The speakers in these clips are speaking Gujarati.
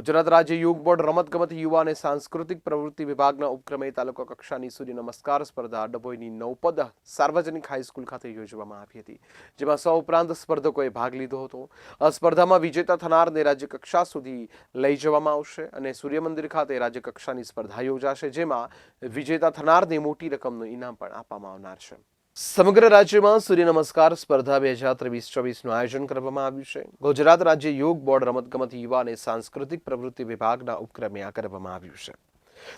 ગુજરાત રાજ્ય યોગ બોર્ડ રમતગમત યુવા અને સાંસ્કૃતિક પ્રવૃત્તિ વિભાગના ઉપક્રમે તાલુકા કક્ષાની સૂર્ય નમસ્કાર સ્પર્ધા ડભોઈની નવપદ સાર્વજનિક હાઈસ્કૂલ ખાતે યોજવામાં આવી હતી, જેમાં સૌ ઉપરાંત સ્પર્ધકોએ ભાગ લીધો હતો. આ સ્પર્ધામાં વિજેતા થનારને રાજ્ય કક્ષા સુધી લઈ જવામાં આવશે અને સૂર્ય મંદિર ખાતે રાજ્ય કક્ષાની સ્પર્ધા યોજાશે, જેમાં વિજેતા થનારને મોટી રકમનું ઇનામ પણ આપવામાં આવનાર છે. સમગ્ર રાજ્યમાં સૂર્ય નમસ્કાર સ્પર્ધા બે હજાર ત્રેવીસ, ચોવીસનું આયોજન કરવામાં આવ્યું છે. ગુજરાત રાજ્ય યોગ બોર્ડ રમતગમત યુવા અને સાંસ્કૃતિક પ્રવૃત્તિ વિભાગના ઉપક્રમે આ કરવામાં આવ્યું છે.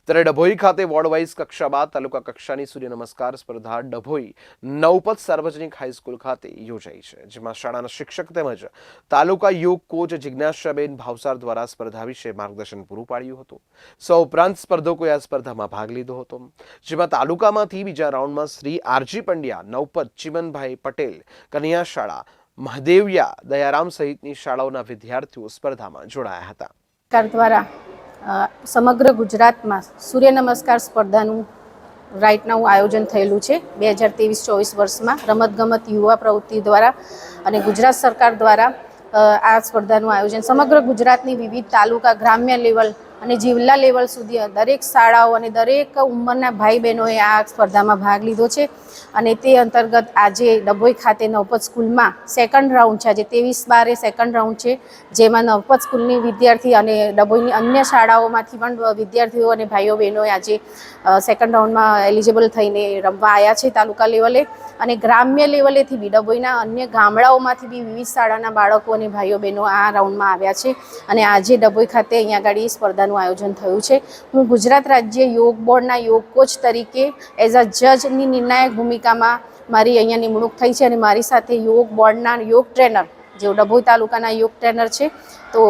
ત્યારે ડભોઈ ખાતે વોર્ડ વાઇઝ કક્ષા બાદ તાલુકા કક્ષાની સૂર્ય નમસ્કાર સ્પર્ધા ડભોઈ નવપત સાર્વજનિક હાઈસ્કૂલ ખાતે યોજાઈ છે, જેમાં શાળાના શિક્ષક તેમજ તાલુકા યોગ કોચ જિજ્ઞાસાબેન ભાવસાર દ્વારા સ્પર્ધા વિશે માર્ગદર્શન પૂરું પાડ્યું હતું. સૌ ઉપરાંત સ્પર્ધકોએ આ સ્પર્ધામાં ભાગ લીધો હતો. જેમાં તાલુકામાંથી બીજા રાઉન્ડમાં શ્રી આરજી પંડ્યા નવપત ચિમનભાઈ પટેલ, કન્યા શાળા, મહાદેવિયા, દયારામ સહિતની શાળાઓના વિદ્યાર્થીઓ સ્પર્ધામાં જોડાયા હતા. દ્વારા સમગ્ર ગુજરાતમાં સૂર્ય નમસ્કાર સ્પર્ધાનું રાઇટ નાઉ આયોજન થયેલું છે. બે હજાર ત્રેવીસ ચોવીસ વર્ષમાં રમતગમત યુવા પ્રવૃત્તિ દ્વારા અને ગુજરાત સરકાર દ્વારા આ સ્પર્ધાનું આયોજન સમગ્ર ગુજરાતની વિવિધ તાલુકા ગ્રામ્ય લેવલ અને જિલ્લા લેવલ સુધી દરેક શાળાઓ અને દરેક ઉંમરના ભાઈ બહેનોએ આ સ્પર્ધામાં ભાગ લીધો છે. અને તે અંતર્ગત આજે ડભોઈ ખાતે નવપત સ્કૂલમાં સેકન્ડ રાઉન્ડ છે. આજે ત્રેવીસ બારે સેકન્ડ રાઉન્ડ છે, જેમાં નવપત સ્કૂલની વિદ્યાર્થી અને ડભોઈની અન્ય શાળાઓમાંથી પણ વિદ્યાર્થીઓ અને ભાઈઓ બહેનોએ આજે સેકન્ડ રાઉન્ડમાં એલિજિબલ થઈને રમવા આવ્યા છે તાલુકા લેવલે અને ગ્રામ્ય લેવલેથી બી ડભોઈના અન્ય ગામડાઓમાંથી બી વિવિધ શાળાના બાળકો અને ભાઈઓ બહેનો આ રાઉન્ડમાં આવ્યા છે. અને આજે ડભોઈ ખાતે અહીંયા આગળ સ્પર્ધાનું આયોજન થયું છે. હું ગુજરાત રાજ્ય યોગ બોર્ડના યોગ કોચ તરીકે એઝ અ જજની નિર્ણાયક ભૂમિકામાં મારી અહીંયા નિમણૂક થઈ છે અને મારી સાથે યોગ બોર્ડના યોગ ટ્રેનર, જેઓ ડભોઈ તાલુકાના યોગ ટ્રેનર છે, તો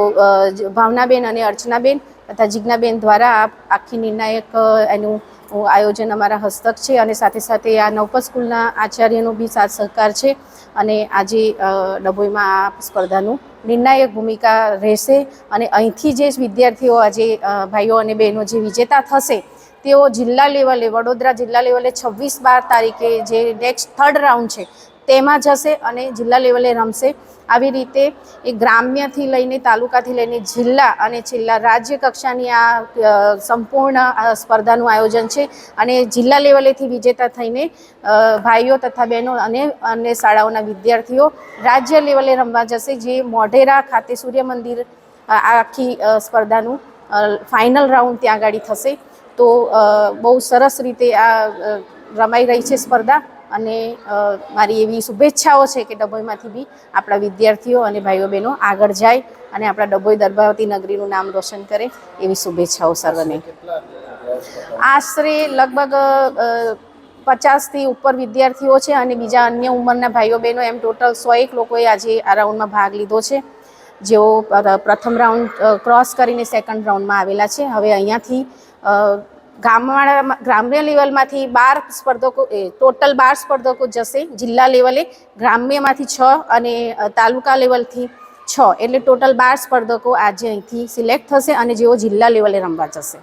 ભાવનાબેન અને અર્ચનાબેન તથા જિજ્ઞાબેન દ્વારા આખી નિર્ણાયક એનું આયોજન અમારા હસ્તક છે અને સાથે સાથે આ નવપત સ્કૂલના આચાર્યનો બી સાથ સહકાર છે અને આજે ડભોઈમાં આ સ્પર્ધાનું નિર્ણાયક ભૂમિકા રહેશે અને અહીંથી જે વિદ્યાર્થીઓ આજે ભાઈઓ અને બહેનો જે વિજેતા થશે, તેઓ જિલ્લા લેવલે, વડોદરા જિલ્લા લેવલે છવ્વીસ બાર તારીખે જે નેક્સ્ટ થર્ડ રાઉન્ડ છે તેમાં જશે અને જિલ્લા લેવલે રમશે. આવી રીતે એ ગ્રામ્યથી લઈને તાલુકાથી લઈને જિલ્લા અને છેલ્લા રાજ્ય કક્ષાની આ સંપૂર્ણ સ્પર્ધાનું આયોજન છે અને જિલ્લા લેવલેથી વિજેતા થઈને ભાઈઓ તથા બહેનો અને અને શાળાઓના વિદ્યાર્થીઓ રાજ્ય લેવલે રમવા જશે, જે મોઢેરા ખાતે સૂર્ય મંદિર આખી સ્પર્ધાનું ફાઇનલ રાઉન્ડ ત્યાં આગળ થશે. તો બહુ સરસ રીતે આ રમાઈ રહી છે સ્પર્ધા. અને મારી એવી શુભેચ્છાઓ છે કે ડભોઈમાંથી બી આપણા વિદ્યાર્થીઓ અને ભાઈઓ બહેનો આગળ જાય અને આપણા ડભોઈ દર્ભાવતી નગરીનું નામ રોશન કરે એવી શુભેચ્છાઓ સર્વને. આશરે લગભગ પચાસથી ઉપર વિદ્યાર્થીઓ છે અને બીજા અન્ય ઉંમરના ભાઈઓ બહેનો એમ ટોટલ સો એક લોકોએ આજે આ રાઉન્ડમાં ભાગ લીધો છે. જેઓ પ્રથમ રાઉન્ડ ક્રોસ કરીને સેકન્ડ રાઉન્ડમાં આવેલા છે. હવે અહીંયાથી ગામવાળા ગ્રામ્ય લેવલમાંથી બાર સ્પર્ધકો ટોટલ બાર સ્પર્ધકો જશે જિલ્લા લેવલે, ગ્રામ્યમાંથી છ અને તાલુકા લેવલથી છ. એટલે ટોટલ બાર સ્પર્ધકો આજે અહીંથી સિલેક્ટ થશે અને જેઓ જિલ્લા લેવલે રમવા જશે.